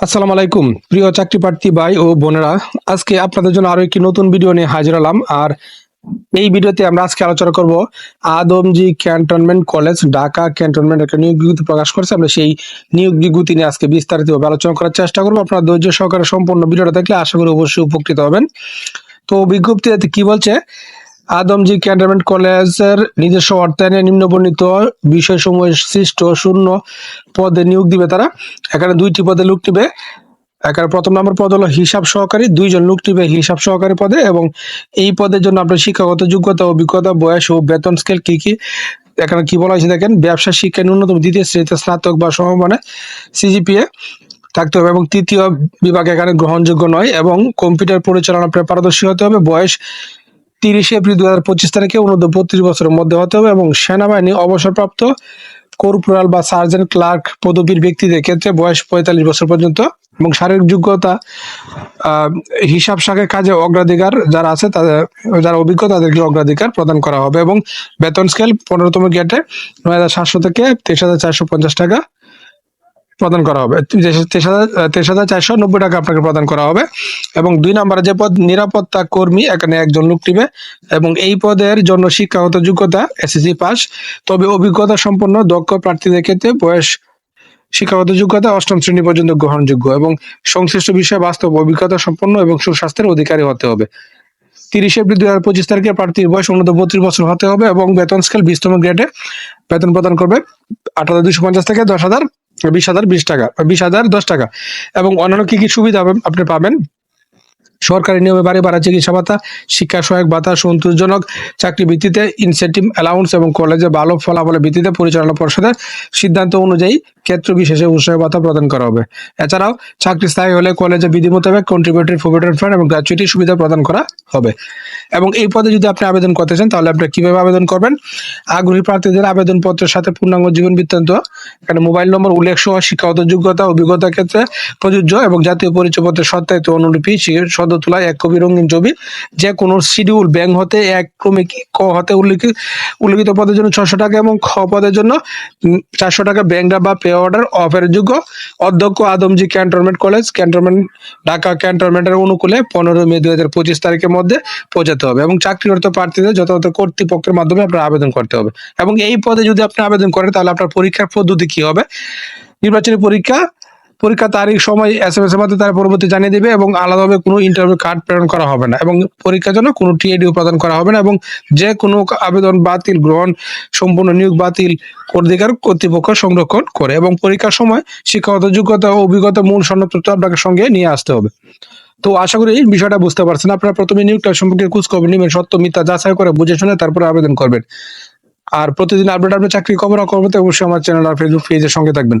আসসালামু আলাইকুম, প্রিয় চাকরি প্রার্থী ভাই ও বোনেরা। আজকে আপনাদের জন্য আরও একটি নতুন ভিডিও নিয়ে হাজির হলাম। আর এই ভিডিওতে আমরা আজকে আলোচনা করব Adamjee Cantonment College, Dhaka cantonment একটা নিয়োগ বিজ্ঞপ্তি প্রকাশ করেছে। আমরা সেই নিয়োগ বিজ্ঞপ্তি নিয়ে আজকে বিস্তারিতভাবে আলোচনা করার চেষ্টা করব। আপনারা ধৈর্য সহকারে সম্পূর্ণ ভিডিওটা দেখলে আশা করি অবশ্যই উপকৃত হবেন। তো বিজ্ঞপ্তিতে কি বলছে আদমজি ক্যান্টনমেন্ট কলেজের নিজস্ব অর্থায়নে নিম্নবর্ণিত বিষয়সমূহ সৃষ্ট শূন্য পদে নিয়োগ দিবে তারা। এখানে দুইটি পদে লোক নিবে। এখানে প্রথম নম্বর পদ হলো হিসাব সহকারী। দুইজন লোক নিবে হিসাব সহকারী পদে এবং এই পদের জন্য আপনার শিক্ষাগত যোগ্যতা, অভিজ্ঞতা, বয়স ও বেতন স্কেল কি কি? এখানে কি বলা হয়েছে দেখেন, ব্যবসা শিক্ষা ন্যূনতম দ্বিতীয় শ্রেণীতে স্নাতক বা সমমানে সিজিপিএ থাকতে হবে এবং তৃতীয় বিভাগ এখানে গ্রহণযোগ্য নয় এবং কম্পিউটার পরিচালনা পারদর্শী হতে হবে। বয়স তিরিশে এপ্রিল দু হাজার পঁচিশ তারিখে অনূর্ধ্ব বত্রিশ বছরের মধ্যে হতে হবে এবং সেনাবাহিনী অবসরপ্রাপ্ত কর্পোরাল বা সার্জেন্ট ক্লার্ক পদবীর ব্যক্তিদের ক্ষেত্রে বয়স পঁয়তাল্লিশ বছর পর্যন্ত এবং শারীরিক যোগ্যতা হিসাব শাখায় কাজে অগ্রাধিকার যারা আছে তাদের, যারা অভিজ্ঞ তাদেরকে অগ্রাধিকার প্রদান করা হবে এবং বেতন স্কেল পনেরোতম গেটে নয় হাজার সাতশো থেকে তেইশ হাজার চারশো পঞ্চাশ টাকা প্রদান করা হবে। তেইশ হাজার চারশো নব্বই টাকা আপনাকে প্রদান করা হবে। এবং দুই নম্বরে যে পদ, নিরাপত্তা কর্মী, এখানে একজন লোক নিবে এবং এই পদের জন্য শিক্ষাগত যোগ্যতা, এসএসসি পাস। তবে অভিজ্ঞতা সম্পন্ন, দক্ষ প্রার্থীদের ক্ষেত্রে বয়স, শিক্ষাগত যোগ্যতা অষ্টম শ্রেণি পর্যন্ত গ্রহণযোগ্য। এবং সংশ্লিষ্ট বিষয়ে বাস্তব অভিজ্ঞতা সম্পন্ন এবং সুস্বাস্থ্যের অধিকারী হতে হবে। তিরিশে এপ্রিল দুই হাজার পঁচিশ তারিখে প্রার্থীর বয়স উন্নত বত্রিশ বছর হতে হবে এবং বেতন স্কেল বিশতম গ্রেডে বেতন প্রদান করবে আট হাজার দুশো পঞ্চাশ থেকে দশ হাজার বিশ হাজার, বিশ টাকা বিশ হাজার, দশ টাকা। এবং অন্যান্য কি কি সুবিধা আপনি পাবেন? সরকারি নিয়মে বাড়ি ভাড়া, চিকিৎসা ভাতা, শিক্ষা সহায়ক ভাতা, সন্তোষজনক চাকরি ভিত্তিতে ইনসেন্টিভ অ্যালাউন্স এবং কলেজে ভালো ফলাফলের ভিত্তিতে পরিচালনা পর্ষদের সিদ্ধান্ত অনুযায়ী ক্ষেত্র বিশেষে উৎসাহ ভাতা প্রদান করা হবে। এছাড়াও, চাকরি স্থায়ী হলে কলেজে বিধি মোতাবেক কন্ট্রিবিউটরি প্রভিডেন্ট ফান্ড এবং গ্র্যাচুইটি সুবিধা প্রদান করা হবে। এবং এই পদে যদি আপনি আবেদন করতে চান, তাহলে আপনি কীভাবে আবেদন করবেন? আগ্রহী প্রার্থীদের আবেদনপত্রের সাথে পূর্ণাঙ্গ জীবন বৃত্তান্ত, এখানে মোবাইল নম্বর, উল্লেখ সহ শিক্ষাগত যোগ্যতা অভিজ্ঞতা ক্ষেত্রে প্রযোজ্য এবং জাতীয় পরিচয়পত্রের সত্যায়িত অনুলিপি সদ্য তোলা এক কপি রঙিন ছবি যে কোনো শিডিউল ব্যাংক হতে এক ক্রমিক ক হতে উল্লেখিত উল্লেখিত পদের জন্য ছশো টাকা এবং খ পদের জন্য চারশো টাকা ব্যাংক বা পে অর্ডার অফের যোগ্য। অধ্যক্ষ Adamjee Cantonment College, Cantonment, Dhaka ক্যান্টনমেন্টের অনুকূলে পনেরো মে দু হাজার পঁচিশ তারিখের মধ্যে পৌঁছাতে হবে এবং চাকরিরত প্রার্থীদের যথাযথ কর্তৃপক্ষের মাধ্যমে আপনার আবেদন করতে হবে। এবং এই পদে যদি আপনি আবেদন করেন, তাহলে আপনার পরীক্ষার পদ্ধতি কি হবে? নির্বাচনী পরীক্ষা পরীক্ষা তারিখ, সময় এস এম এস এর মাধ্যমে তারা পরবর্তী জানিয়ে দেবে এবং আলাদাভাবে কোনো ইন্টারভিউ কার্ড প্রেরণ করা হবে না এবং পরীক্ষার জন্য কোনো টিএডিও প্রদান করা হবে না এবং যে কোনো আবেদন বাতিল, গ্রহণ, সম্পূর্ণ নিয়োগ বাতিল অধিকার কর্তৃপক্ষ সংরক্ষণ করে এবং পরীক্ষার সময় শিক্ষাগত যোগ্যতা ও অভিজ্ঞতা মূল সনদপত্র আপনাকে সঙ্গে নিয়ে আসতে হবে। তো আশা করি এই বিষয়টা বুঝতে পারছেন। আপনারা প্রথমে নিয়োগটা সম্পর্কে খোঁজ খবর নেবেন, সত্য, মিথ্যা যাচাই করে বুঝে শুনে তারপরে আবেদন করবেন। আর প্রতিদিন আপডেট আপনি চাকরি খবর খবর অবশ্যই আমার চ্যানেল আর ফেসবুক পেজের সঙ্গে থাকবেন।